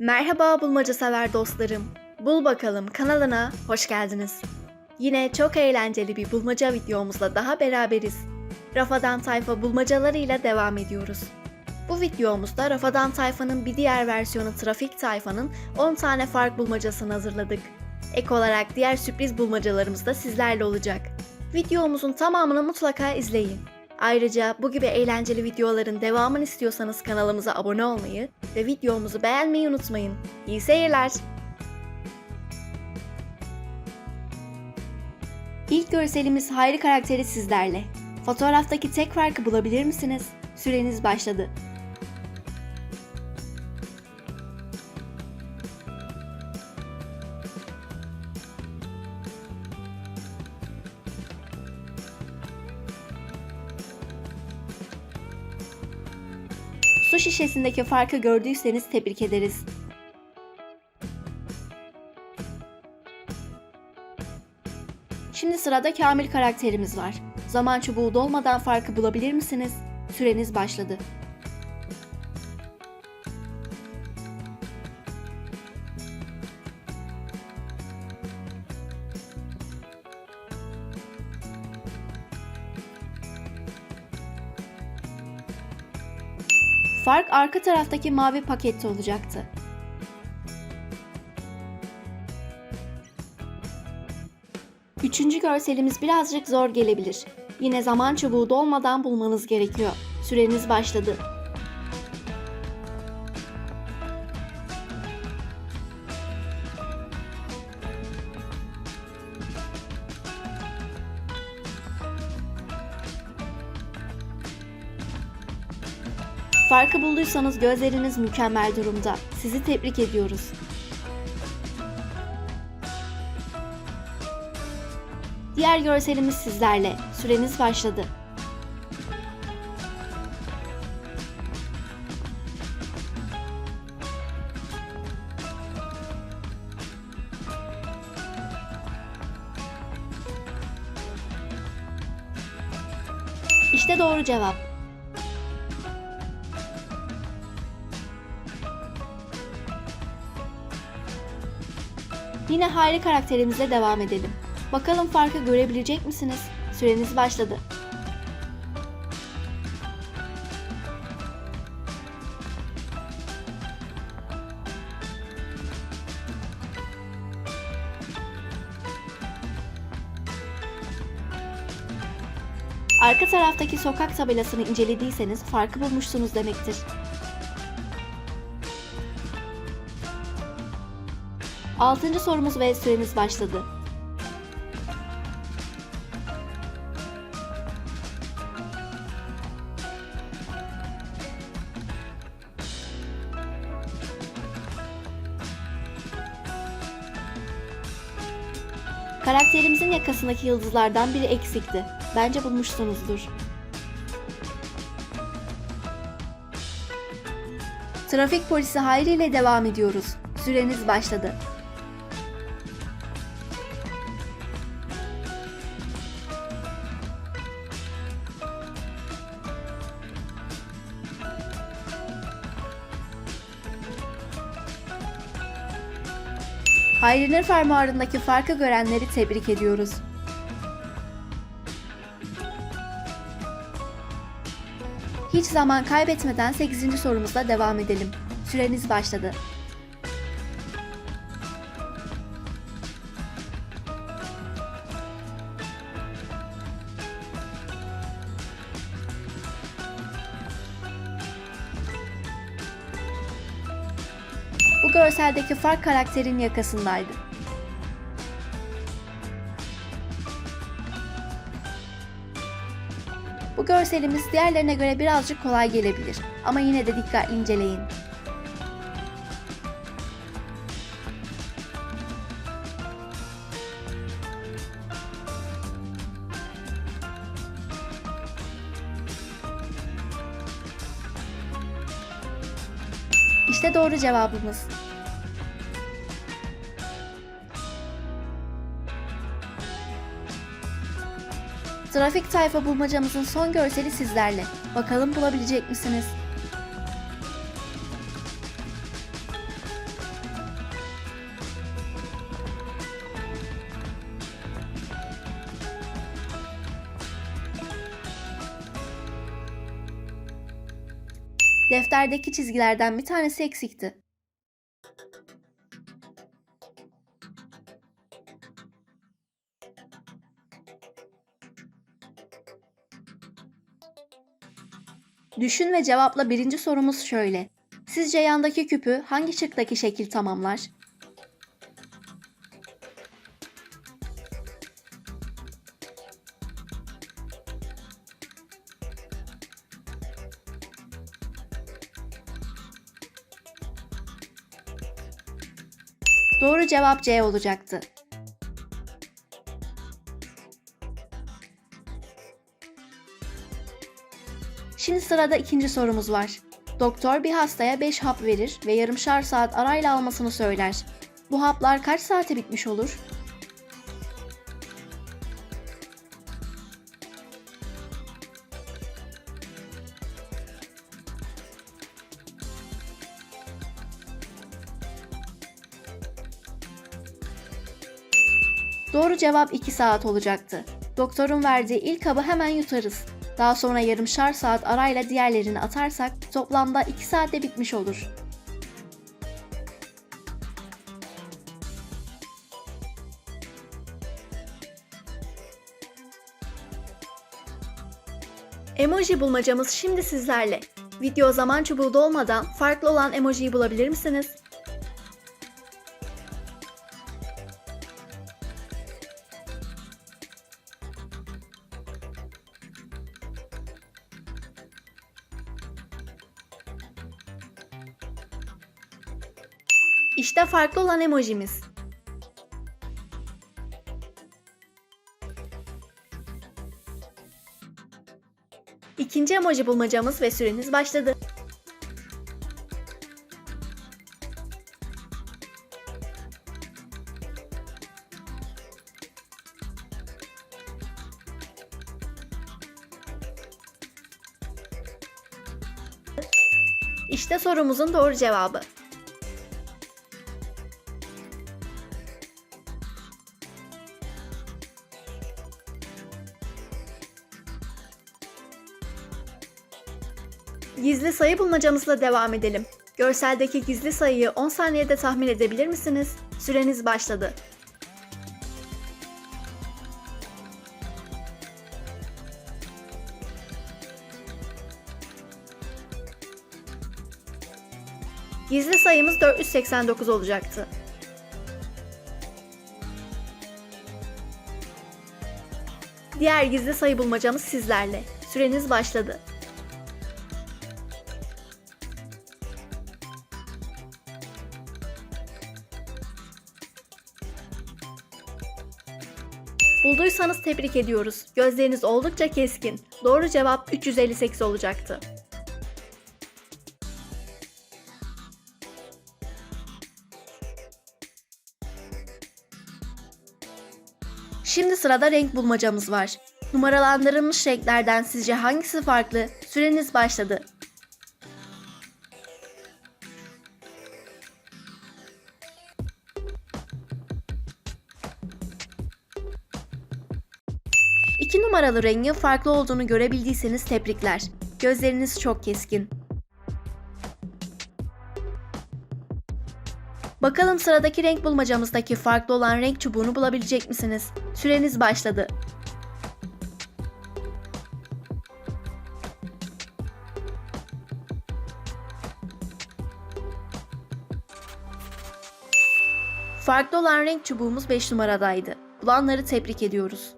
Merhaba bulmaca sever dostlarım. Bul bakalım kanalına hoş geldiniz. Yine çok eğlenceli bir bulmaca videomuzla daha beraberiz. Rafadan Tayfa bulmacalarıyla devam ediyoruz. Bu videomuzda Rafadan Tayfa'nın bir diğer versiyonu Trafik Tayfa'nın 10 tane fark bulmacasını hazırladık. Ek olarak diğer sürpriz bulmacalarımız da sizlerle olacak. Videomuzun tamamını mutlaka izleyin. Ayrıca bu gibi eğlenceli videoların devamını istiyorsanız kanalımıza abone olmayı ve videomuzu beğenmeyi unutmayın. İyi seyirler. İlk görselimiz Hayri karakteri sizlerle. Fotoğraftaki tek farkı bulabilir misiniz? Süreniz başladı. Su şişesindeki farkı gördüyseniz tebrik ederiz. Şimdi sırada Kamil karakterimiz var. Zaman çubuğu dolmadan farkı bulabilir misiniz? Süreniz başladı. Fark arka taraftaki mavi pakette olacaktı. Üçüncü görselimiz birazcık zor gelebilir. Yine zaman çubuğu dolmadan bulmanız gerekiyor. Süreniz başladı. Farkı bulduysanız gözleriniz mükemmel durumda. Sizi tebrik ediyoruz. Diğer görselimiz sizlerle. Süreniz başladı. İşte doğru cevap. Yine Hayri karakterimizle devam edelim. Bakalım farkı görebilecek misiniz? Süreniz başladı. Arka taraftaki sokak tabelasını incelediyseniz farkı bulmuşsunuz demektir. Altıncı sorumuz ve süremiz başladı. Karakterimizin yakasındaki yıldızlardan biri eksikti. Bence bulmuşsunuzdur. Trafik polisi Hayri ile devam ediyoruz. Süreniz başladı. Hayri'nin fermuarındaki farkı görenleri tebrik ediyoruz. Hiç zaman kaybetmeden 8. sorumuzla devam edelim. Süreniz başladı. Bu görseldeki fark karakterin yakasındaydı. Bu görselimiz diğerlerine göre birazcık kolay gelebilir ama yine de dikkatli inceleyin. İşte doğru cevabımız. Trafik tayfa bulmacamızın son görseli sizlerle. Bakalım bulabilecek misiniz? Defterdeki çizgilerden bir tanesi eksikti. Düşün ve cevapla birinci sorumuz şöyle. Sizce yandaki küpü hangi şıktaki şekil tamamlar? Doğru cevap C olacaktı. Şimdi sırada ikinci sorumuz var. Doktor bir hastaya 5 hap verir ve yarımşar saat arayla almasını söyler. Bu haplar kaç saate bitmiş olur? Doğru cevap 2 saat olacaktı. Doktorun verdiği ilk kabı hemen yutarız. Daha sonra yarımşar saat arayla diğerlerini atarsak toplamda 2 saatte bitmiş olur. Emoji bulmacamız şimdi sizlerle. Video zaman çubuğu dolmadan farklı olan emojiyi bulabilir misiniz? İşte farklı olan emojimiz. İkinci emoji bulmacamız ve süreniz başladı. İşte sorumuzun doğru cevabı. Gizli sayı bulmacamızla devam edelim. Görseldeki gizli sayıyı 10 saniyede tahmin edebilir misiniz? Süreniz başladı. Gizli sayımız 489 olacaktı. Diğer gizli sayı bulmacamız sizlerle. Süreniz başladı. Bulduysanız tebrik ediyoruz. Gözleriniz oldukça keskin. Doğru cevap 358 olacaktı. Şimdi sırada renk bulmacamız var. Numaralandırılmış renklerden sizce hangisi farklı? Süreniz başladı. İki numaralı rengin farklı olduğunu görebildiyseniz tebrikler. Gözleriniz çok keskin. Bakalım sıradaki renk bulmacamızdaki farklı olan renk çubuğunu bulabilecek misiniz? Süreniz başladı. Farklı olan renk çubuğumuz 5 numaradaydı. Bulanları tebrik ediyoruz.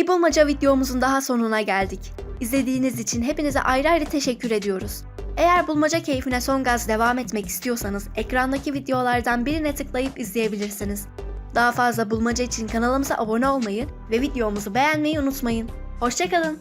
Bir bulmaca videomuzun daha sonuna geldik. İzlediğiniz için hepinize ayrı ayrı teşekkür ediyoruz. Eğer bulmaca keyfine son gaz devam etmek istiyorsanız ekrandaki videolardan birine tıklayıp izleyebilirsiniz. Daha fazla bulmaca için kanalımıza abone olmayı ve videomuzu beğenmeyi unutmayın. Hoşçakalın.